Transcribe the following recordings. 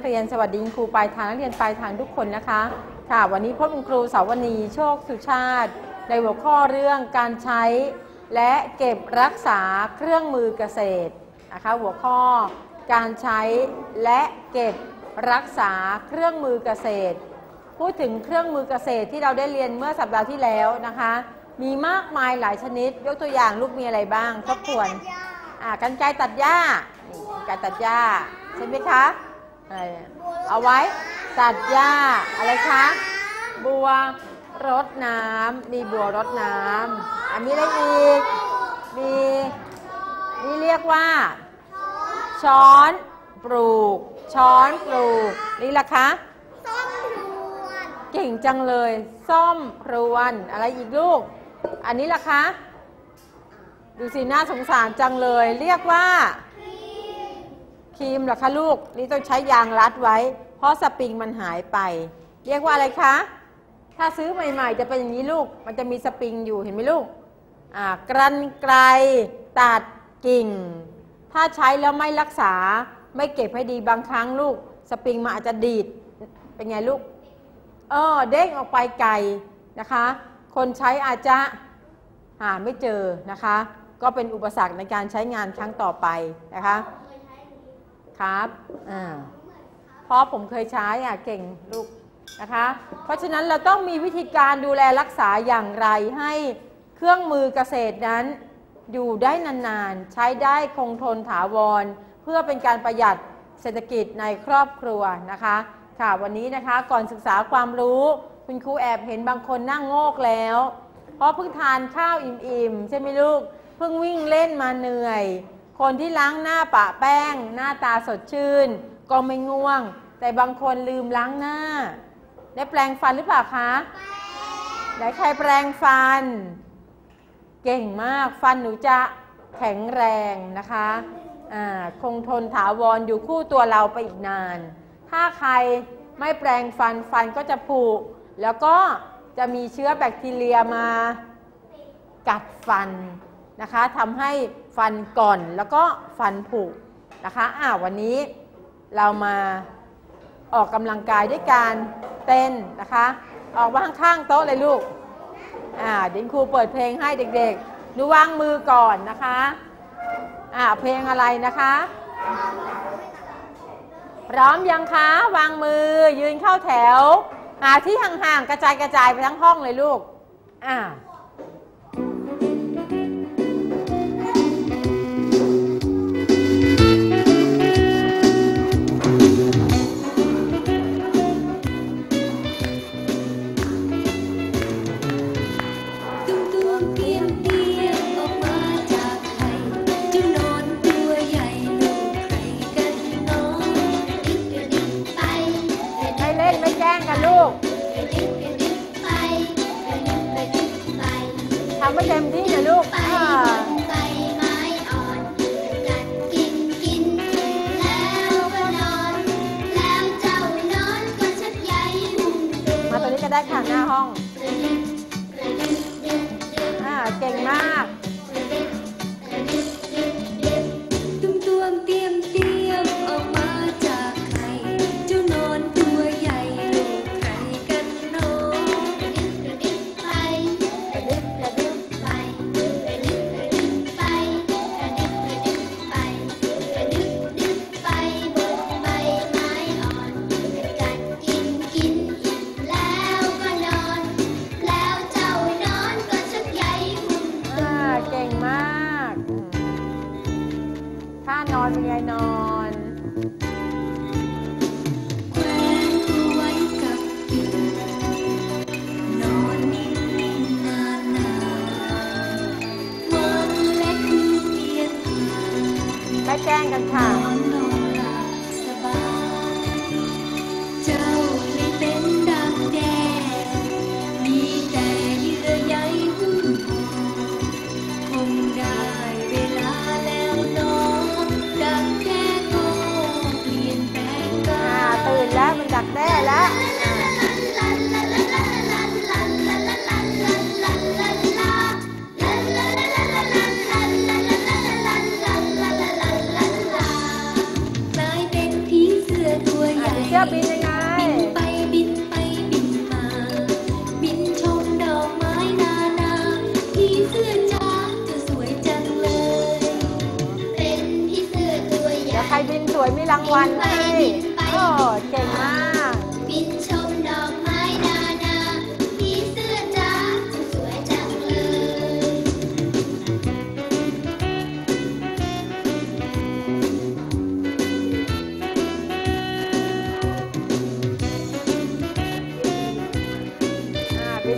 สวัสดีคณะนักเรียนสวัสดีครูปลายทางนักเรียนปลายทางทุกคนนะคะ ค่ะวันนี้พบคุณครูสาวนีโชคสุชาติ ในหัวข้อเรื่องการใช้ และเก็บรักษาเครื่องมือเกษตรนะคะหัวข้อการใช้และเก็บรักษาเครื่องมือเกษตร พูดถึงเครื่องมือเกษตรที่เราได้เรียนเมื่อสัปดาห์ที่แล้วนะคะ มีมากมายหลายชนิด ยกตัวอย่างลูกมีอะไรบ้างทบทวนอ่ากันไกรตัดหญ้ากันไกรตัดหญ้าใช่ไหมคะ อะไรเนี่ยเอาไว้ตัดหญ้าอะไรคะบัวรดน้ำมีบัวรดน้ำอันนี้อะไรอีกมีนี่เรียกว่า ช้อนปลูก ช้อนปลูก นี่ล่ะคะเก่งจังเลยซ่อมพรวนอะไรอีกลูก อันนี้ล่ะคะ ดูสิน่าสงสารจังเลย เรียกว่า ครีมเหรอคะลูก นี่ต้องใช้ยางรัดไว้ เพราะสปริงมันหายไป เรียกว่าอะไรคะ ถ้าซื้อใหม่ ๆ จะเป็นอย่างนี้ลูก มันจะมีสปริงอยู่เห็นไหมลูกอ่ากรันไกรตัดกิ่ง ถ้าใช้แล้วไม่รักษาไม่เก็บให้ดีบางครั้งลูก สปริงมันอาจจะดีด เป็นไงลูก เออเด้งออกไปไกลนะคะ คนใช้อาจจะหาไม่เจอนะคะ ก็เป็นอุปสรรคในการใช้งานครั้งต่อไปนะคะ ครับอ่าเพราะผมเคยใช้อะเก่งลูกนะคะ เพราะฉะนั้นเราต้องมีวิธีการดูแลรักษาอย่างไรให้เครื่องมือเกษตรนั้น อยู่ได้นานๆ ใช้ได้คงทนถาวร เพื่อเป็นการประหยัดเศรษฐกิจในครอบครัวนะคะ ค่ะวันนี้นะคะก่อนศึกษาความรู้ คุณครูแอบเห็นบางคนนั่งโงกแล้ว เพราะเพิ่งทานข้าวอิ่มๆ ใช่ไหมลูก เพิ่งวิ่งเล่นมาเหนื่อย คนที่ล้างหน้าปะแป้ง หน้าตาสดชื่น ก็ไม่ง่วง แต่บางคนลืมล้างหน้า ได้แปลงฟันหรือเปล่าคะไหนใครแปลงฟัน เก่งมากฟันหนูจะแข็งแรงนะคะอ่าคงทนถาวรอยู่คู่ตัวเราไปอีกนาน ถ้าใครไม่แปลงฟันฟันก็จะผุแล้วก็จะมีเชื้อแบคทีเรียมากัดฟันนะคะทำให้ ฟันก่อนแล้วก็ฟันผุนะคะอ่าวันนี้เรามาออกกำลังกายด้วยการเต้นนะคะ ออกมาข้างๆโต๊ะเลยลูกอ่าเดี๋ยวครูเปิดเพลงให้เด็กๆหนูวางมือก่อนนะคะอ่าเพลงอะไรนะคะ พร้อมยังคะ วางมือยืนเข้าแถวหาที่ห่างๆกระจายกระจายไปทั้งห้องเลยลูกอ่า แกล้งกันค่ะ สื้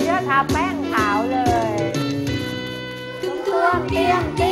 เสื้อทาแป้งขาวเลยตุ้มตัวเตี้ยมเตี้ยม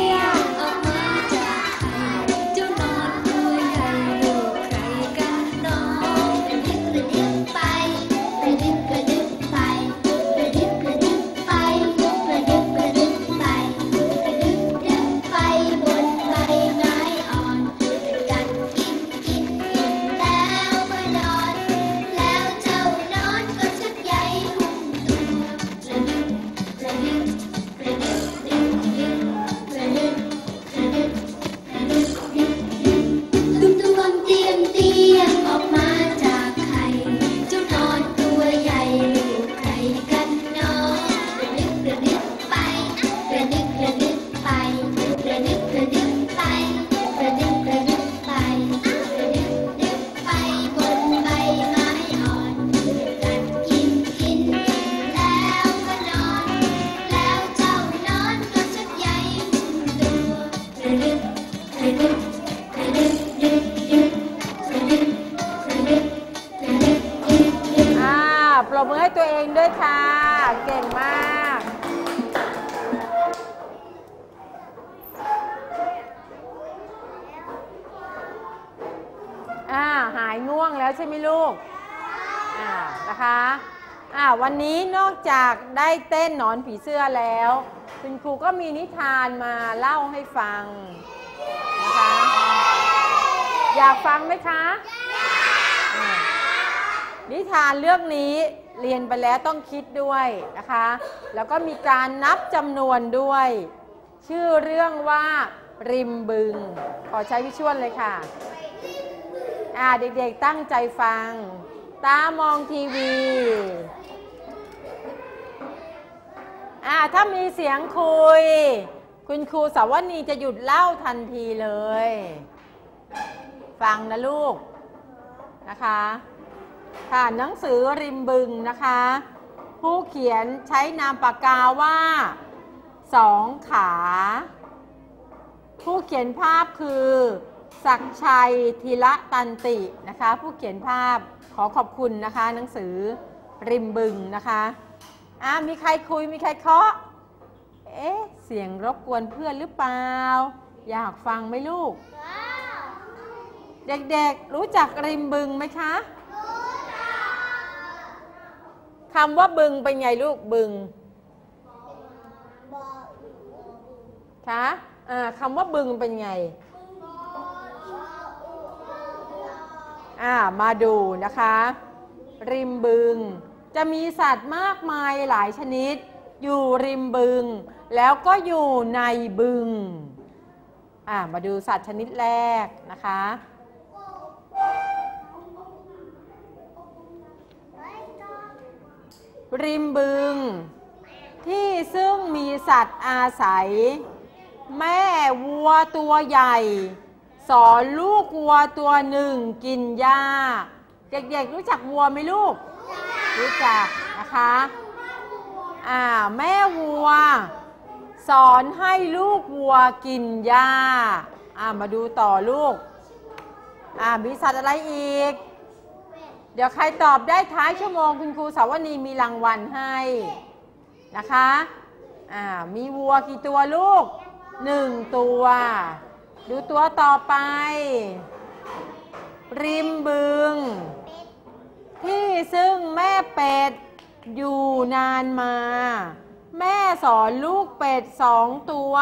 ปรบมือให้ตัวเองด้วยค่ะ เก่งมาก อ่า หายง่วงแล้วใช่ไหมลูก อ่า นะคะ อ่า วันนี้นอกจากได้เต้นหนอนผีเสื้อแล้ว คุณครูก็มีนิทานมาเล่าให้ฟัง นะคะ อยากฟังไหมคะ นิทานเรื่องนี้เรียนไปแล้วต้องคิดด้วยนะคะ แล้วก็มีการนับจำนวนด้วย ชื่อเรื่องว่าริมบึง ขอใช้วิชวลเลยค่ะ อ่าเด็กๆตั้งใจฟัง ตามองทีวี อ่าถ้ามีเสียงคุย คุณครูสาวนีจะหยุดเล่าทันทีเลย ฟังนะลูกนะคะ ค่ะหนังสือริมบึงนะคะ ผู้เขียนใช้นามปากกาว่าสองขา ผู้เขียนภาพคือศักดิ์ชัยธีระตันตินะคะ ผู้เขียนภาพขอขอบคุณนะคะ หนังสือริมบึงนะคะอ่ามีใครคุยมีใครเคาะเอ๊ะเสียงรบกวนเพื่อนหรือเปล่า อยากฟังไหมลูก เด็กๆรู้จักริมบึงไหมคะ คำว่าบึงเป็นไงลูกบึงคะอ่าคำว่าบึงเป็นไงมาดูนะคะ ริมบึง จะมีสัตว์มากมายหลายชนิด อยู่ริมบึง แล้วก็อยู่ในบึง มาดูสัตว์ชนิดแรกนะคะ ริมบึง ที่ซึ่งมีสัตว์อาศัย แม่วัวตัวใหญ่ สอนลูกวัวตัวหนึ่งกินหญ้า เด็กๆรู้จักวัวไหมลูก รู้จักนะคะอ่าแม่วัว สอนให้ลูกวัวกินหญ้าอ่ามาดูต่อลูกอ่ามีสัตว์อะไรอีก เดี๋ยวใครตอบได้ท้ายชั่วโมงคุณครูสาวนีมีรางวัลให้นะคะอ่ามีวัวกี่ตัวลูกหนึ่งตัว ดูตัวต่อไป ริมบึง ที่ซึ่งแม่เป็ดอยู่นานมา แม่สอนลูกเป็ดสองตัว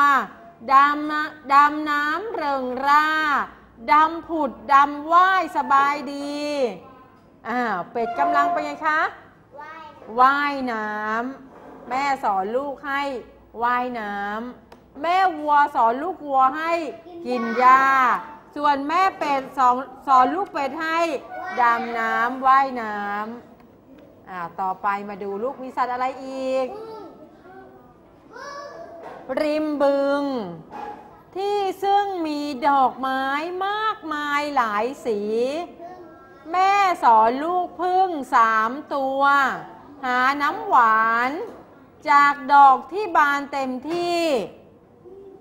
ดำดำน้ำเริงร่าดำผุดดำว่ายสบายดี อ้าวเป็ดกำลังไปไงคะว่ายน้ำแม่สอนลูกให้ว่ายน้ำแม่วัวสอนลูกวัวให้กินหญ้า ส่วนแม่เป็ดสอนสอนลูกเป็ดให้ดำน้ำว่ายน้ำอ่าต่อไปมาดูลูกมีสัตว์อะไรอีก ริมบึง ที่ซึ่งมีดอกไม้มากมายหลายสี แม่สอนลูกพึ่งสามตัว หาน้ำหวาน จากดอกที่บานเต็มที่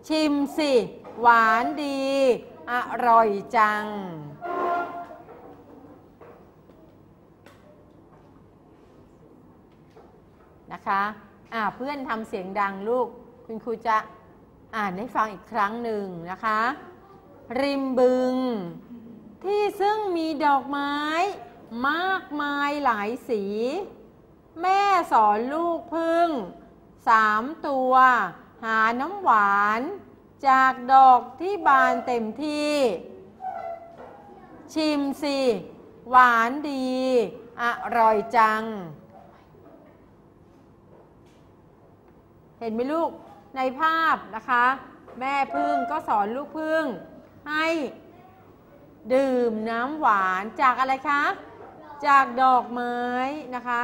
ชิมสิ หวานดี อร่อยจัง นะคะอ่าเพื่อนทำเสียงดังลูก คุณครูจะอ่านให้ฟังอีกครั้งหนึ่งนะคะ ริมบึง ที่ซึ่งมีดอกไม้มากมายหลายสี แม่สอนลูกพึ่งสามตัว หาน้ำหวาน จากดอกที่บานเต็มที่ ชิมสิ หวานดี อร่อยจัง เห็นไหมลูกในภาพนะคะ แม่พึ่งก็สอนลูกพึ่งให้ ดื่มน้ำหวานจากอะไรคะ จากดอกไม้นะคะ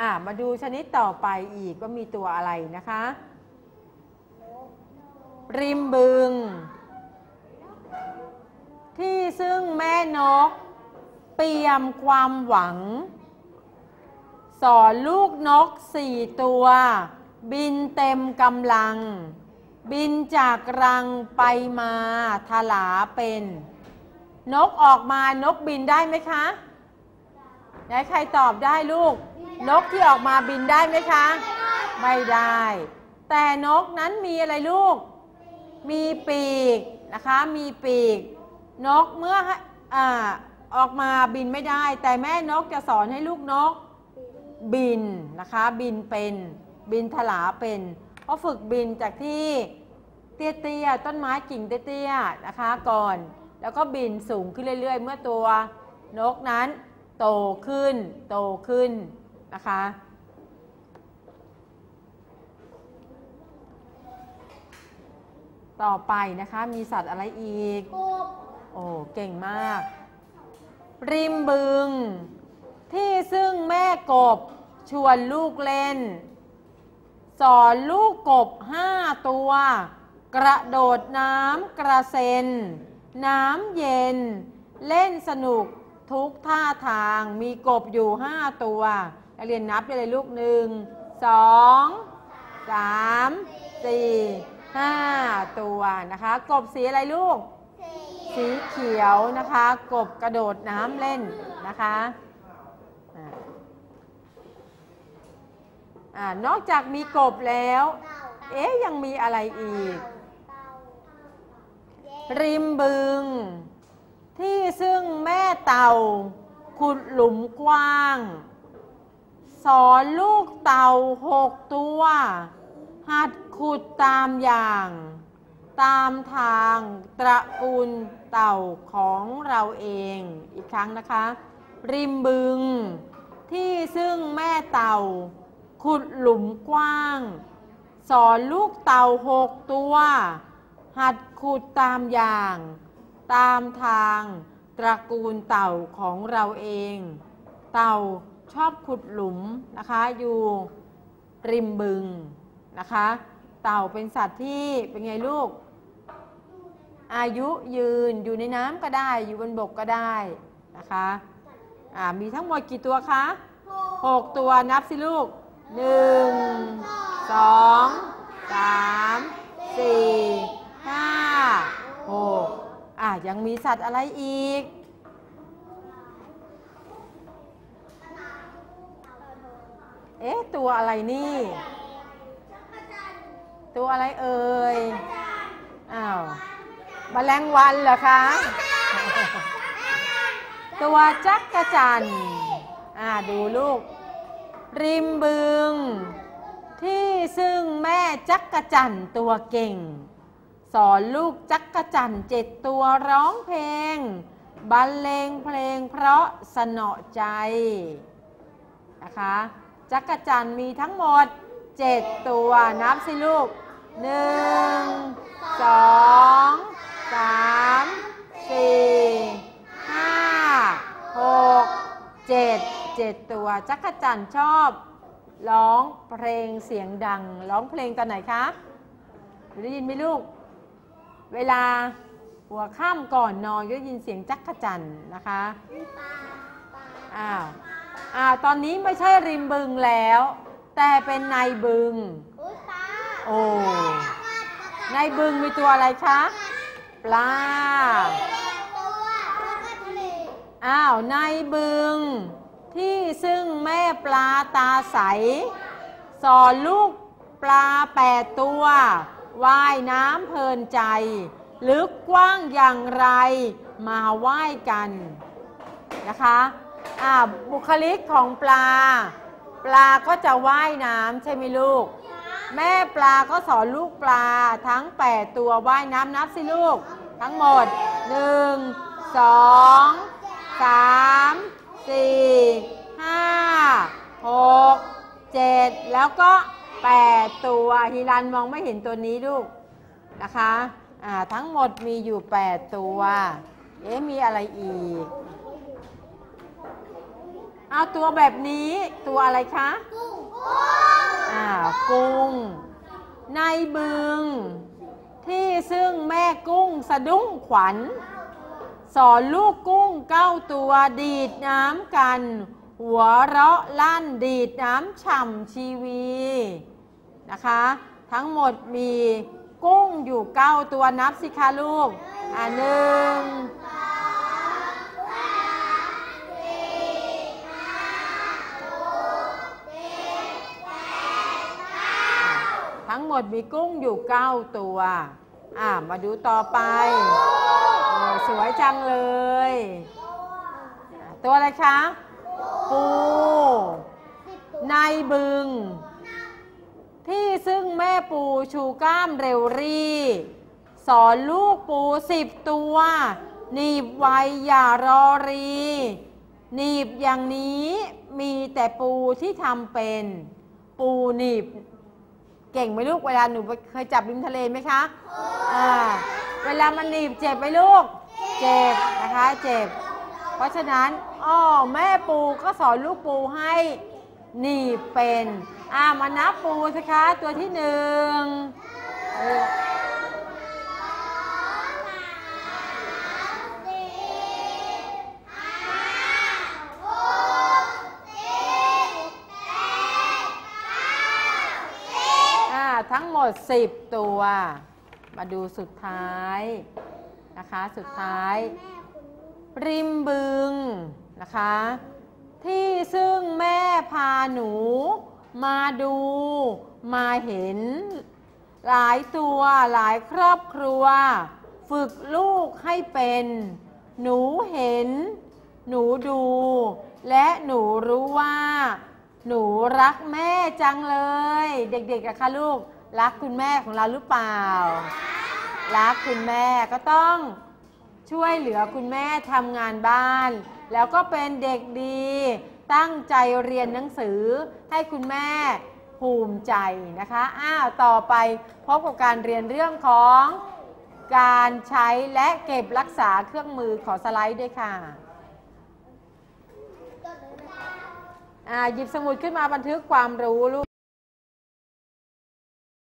อ่ามาดูชนิดต่อไปอีกว่ามีตัวอะไรนะคะ ริมบึง ที่ซึ่งแม่นก เปี่ยมความหวัง สอนลูกนกสี่ตัว บินเต็มกำลัง บินจากรังไปมาทลาเป็น นกออกมานกบินได้ไหมคะ ไหนใครตอบได้ลูก นกที่ออกมาบินได้ไหมคะ ไม่ได้ แต่นกนั้นมีอะไรลูก มีปีกนะคะ มีปีก นกเมื่ออ่าออกมาบินไม่ได้ แต่แม่นกจะสอนให้ลูกนก บินนะคะ บินเป็น บินถลาเป็นเพราะฝึกบินจากที่เตี้ยๆต้นไม้กิ่งเตี้ยๆนะคะก่อน แล้วก็บินสูงขึ้นเรื่อย ๆ เมื่อตัวนกนั้น โตขึ้น โตขึ้นนะคะ ต่อไปนะคะมีสัตว์อะไรอีก โอ้เก่งมาก ริมบึง ที่ซึ่งแม่กบชวนลูกเล่น สอนลูกกบห้าตัว กระโดดน้ำกระเซ็น น้ำเย็น เล่นสนุกทุกท่าทางมีกบอยู่ห้าตัวนักเรียนนับไปเลยลูกหนึ่งสองสามสี่ห้าตัวนะคะ กบสีอะไรลูก สีเขียวนะคะ กบกระโดดน้ำเล่นนะคะอ่า อนอกจากมีกบแล้ว เอ๊ะยังมีอะไรอีก ริมบึง ที่ซึ่งแม่เต่า ขุดหลุมกว้าง สอนลูกเต่าหกตัว หัดขุดตามอย่าง ตามทางตระกูลเต่าของเราเอง อีกครั้งนะคะ ริมบึง ที่ซึ่งแม่เต่า ขุดหลุมกว้าง สอนลูกเต่าหกตัว หัดขุดตามอย่าง ตามทางตระกูลเต่าของเราเอง เต่าชอบขุดหลุมนะคะ อยู่ริมบึงนะคะ เต่าเป็นสัตว์ที่เป็นไงลูก อายุยืนอยู่ในน้ำก็ได้ อยู่บนบกก็ได้นะคะอ่ามีทั้งหมดกี่ตัวคะหกตัวนับสิลูก หนึ่งสองสามสี่ห้าหกอะยังมีสัตว์อะไรอีก เอ๊ะ ตัวอะไรนี่ ตัวอะไรเอ่ย อ้าวมแมลงวันเหรอคะ ตัวจักกระจันทร์อ่าดูลูก ริมบึง ที่ซึ่งแม่จักกระจันทร์ตัวเก่ง สอนลูกจักกระจันทร์เจ็ดตัวร้องเพลง บรรเลงเพลงเพราะสนอใจนะคะจักกระจันทร์มีทั้งหมดเจ็ดตัวนับสิลูกหนึ่งสองสามสี่ห้าหกเจ็ดเจ็ดตัว จักรจันทร์ชอบ ร้องเพลงเสียงดัง ร้องเพลงตอนไหนคะได้ยินไหมลูก เวลาหัวค่ำก่อนนอนก็ได้ยินเสียงจักรจันทร์นะคะอ้าวอ้าวตอนนี้ไม่ใช่ริมบึงแล้ว แต่เป็นในบึงโอ้ในบึงมีตัวอะไรคะปลาอ้าว ในบึง ที่ซึ่งแม่ปลาตาใส สอนลูกปลาแปดตัวว่ายน้ำเพลินใจ ลึกกว้างอย่างไรมาว่ายกันนะคะอ่าบุคลิกของปลา ปลาก็จะว่ายน้ำใช่ไหมลูก แม่ปลาก็สอนลูกปลาทั้ง 8 ตัวว่ายน้ำนับสิลูก ทั้งหมด 1 2 3 4 5 6 7แล้วก็8ตัวฮิรันมองไม่เห็นตัวนี้ลูกนะคะอ่าทั้งหมดมีอยู่8ตัวเอ๊ะมีอะไรอีก เอาตัวแบบนี้ตัวอะไรคะกุ้งอ่ากุ้ง ในบึง ที่ซึ่งแม่กุ้งสะดุ้งขวัญ สอนลูกกุ้งเก้าตัวดีดน้ำกัน หัวเราะลั่นดีดน้ำฉ่ำชีวีนะคะ ทั้งหมดมีกุ้งอยู่เก้าตัวนับสิคะลูก อ่าหนึ่งทั้งหมดมีกุ้งอยู่9ตัว อ่า มาดูต่อไป สวยจังเลย ตัวอะไรคะ ปู ในบึง ที่ซึ่งแม่ปูชูกล้ามเร็วรี สอนลูกปูสิบตัวหนีบไว้อย่ารอรีหนีบอย่างนี้มีแต่ปูที่ทำเป็น ปูหนีบ เก่งไหมลูกเวลาหนูเคยจับริมทะเลไหมคะอ่า เวลามันหนีบเจ็บไหมลูก เจ็บนะคะเจ็บ เพราะฉะนั้นอ้อแม่ปูก็สอนลูกปูให้หนีบเป็นอ่ามานับปูสิคะตัวที่หนึ่งเอออ่าทั้งหมด 10 ตัว มาดูสุดท้ายนะคะ สุดท้าย ริมบึงนะคะ ที่ซึ่งแม่พาหนูมาดูมาเห็น หลายตัวหลายครอบครัว ฝึกลูกให้เป็น หนูเห็น หนูดู และหนูรู้ว่า หนูรักแม่จังเลย เด็กๆอะคะลูก รักคุณแม่ของเราหรือเปล่า รักคุณแม่ก็ต้องช่วยเหลือคุณแม่ทำงานบ้าน แล้วก็เป็นเด็กดี ตั้งใจเรียนหนังสือ ให้คุณแม่ภูมิใจนะคะ อ้าวต่อไปพบกับการเรียนเรื่องของการใช้และเก็บรักษาเครื่องมือขอสไลด์ด้วยค่ะอ่าหยิบสมุดขึ้นมาบันทึกความรู้ลูก